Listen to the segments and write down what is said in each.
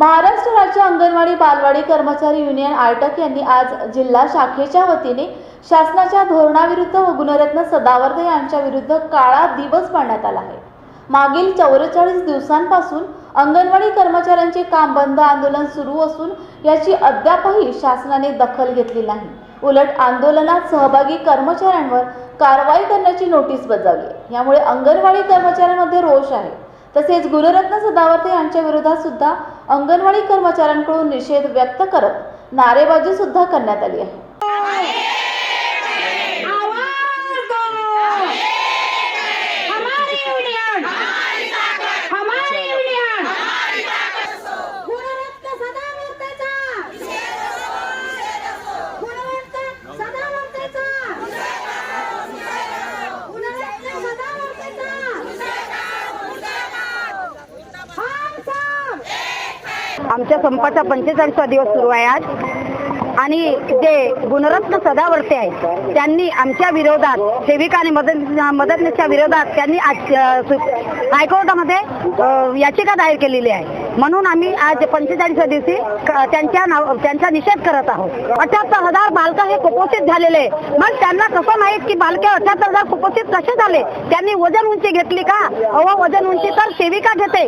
महाराष्ट्र राज्य अंगणवाडी बालवाडी कर्मचारी युनियन आयटक यांनी आज जिल्हा शाखेच्या वतीने शासनाच्या धोरणाविरुद्ध व गुणरत्न सदावर्ते यांच्या विरुद्ध काळा दिवस पाडण्यात आला आहे. मागील चौवेचाळीस दिवसांपासून अंगणवाडी कर्मचाऱ्यांचे काम बंद आंदोलन सुरू असून याची अद्यापही शासनाने दखल घेतली नाही. उलट आंदोलनात सहभागी कर्मचाऱ्यांवर कारवाई करण्याची नोटीस बजावली यामुळे अंगणवाडी कर्मचाऱ्यांमध्ये रोष आहे. तसेच गुणरत्न सदावर्ते यांच्या विरोधात सुद्धा अंगणवाडी कर्मचाऱ्यांकडून निषेध व्यक्त करत नारेबाजी सुद्धा करण्यात आली आहे. आमच्या संपाचा पंचेचाळीसवा दिवस सुरू आहे आज. आणि जे गुणरत्न सदावर्ते आहेत त्यांनी आमच्या विरोधात सेविका आणि मदत मदतनीसच्या विरोधात त्यांनी आज हायकोर्टामध्ये याचिका दायर केलेली आहे. म्हणून आम्ही आज पंचेचाळीसव्या दिवशी त्यांच्या नाव त्यांचा निषेध करत आहोत. अठ्याहत्तर हजार बालक हे कुपोषित झालेले. मग त्यांना कसं माहीत की बालके अठ्याहत्तर हजार कुपोषित कसे झाले? त्यांनी वजन उंची घेतली का? अहो वजन उंची तर सेविका घेते.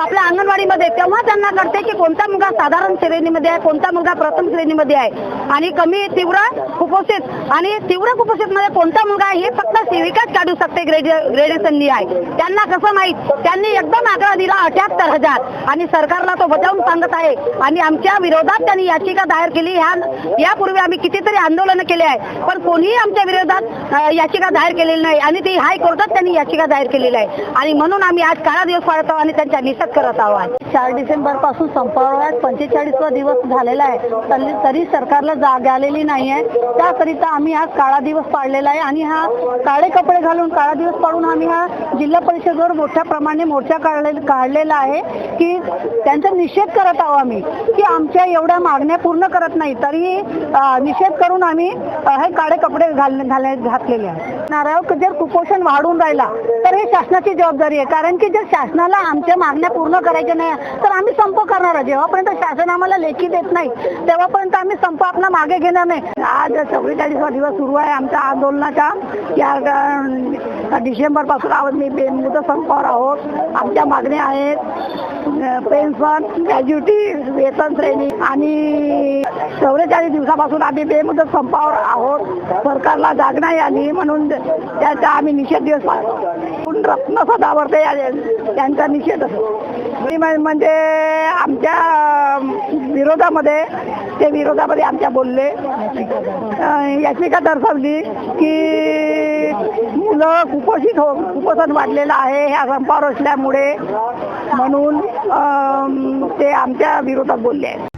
आपल्या अंगणवाडीमध्ये तेव्हा त्यांना कळते की कोणता मुलगा साधारण श्रेणीमध्ये आहे कोणता मुलगा प्रथम श्रेणीमध्ये आहे. आणि कमी तीव्र कुपोषित. आणि तीव्र कुपोषित मध्ये कोणता मुलगा आहे हे फक्त सेविकाच काढू शकते ग्रेडेशन आहे. त्यांना कसं माहीत? त्यांनी एकदम आकडा दिला अठ्याहत्तर हजार. आणि सरकारला तो बजावून सांगत आहे. आणि आमच्या विरोधात त्यांनी याचिका दायर केली. ह्या यापूर्वी आम्ही कितीतरी आंदोलन केले आहे. पण कोणीही आमच्या विरोधात याचिका दायर केलेली नाही. आणि ती हायकोर्टात त्यांनी याचिका दायर केलेली आहे. आणि म्हणून आम्ही आज काळा दिवस पाळत आहोत आणि त्यांचा निषेध करत आहोत चार डिसेंबरपासून संपावर पंचेचाळीसवा दिवस झालेला आहे. तरी तरी सरकारला जाग आलेली नाही आहे. त्याकरिता आम्ही आज काळा दिवस पाळलेला आहे. आणि हा काळे कपडे घालून काळा दिवस पाळून आम्ही हा जिल्हा परिषदवर मोठ्या प्रमाणे मोर्चा काढले काढलेला आहे की त्यांचा निषेध करत आहोत आम्ही की आमच्या एवढ्या मागण्या पूर्ण करत नाही. तरी निषेध करून आम्ही हे काळे कपडे घाल घाल घातलेले आहेत. नारळ जर कुपोषण वाढून राहिला तर हे शासनाची जबाबदारी आहे. कारण की जर शासनाला आमच्या मागण्या पूर्ण करायच्या नाही तर आम्ही संप करणार आहे जेव्हापर्यंत शासन आम्हाला लेखी देत नाही तेव्हापर्यंत आम्ही संप आपला मागे घेणार नाही. आज चव्वेचाळीसवा दिवस सुरू आहे आमच्या आंदोलनाचा. या डिसेंबरपासून मी बेमुदत संपावर आहोत. आमच्या मागण्या आहेत पेन्शन ग्रॅज्युटी वेतन श्रेणी आणि चौवेचाळीस दिवसापासून आम्ही बेमुदत संपावर आहोत. सरकारला जाग नाही आली म्हणून त्याचा आम्ही निषेध दिवस पाळतो. रत्न सदावर्ते या- यांचा निषेध म्हणजे आमच्या विरोधामध्ये ते विरोधामध्ये आमच्या बोलले. याचिका दर्शवली की मुलं कुपोषित हो कुपोषण वाढलेलं आहे ह्या संपावर असल्यामुळे म्हणून ते आमच्या विरोधात बोलले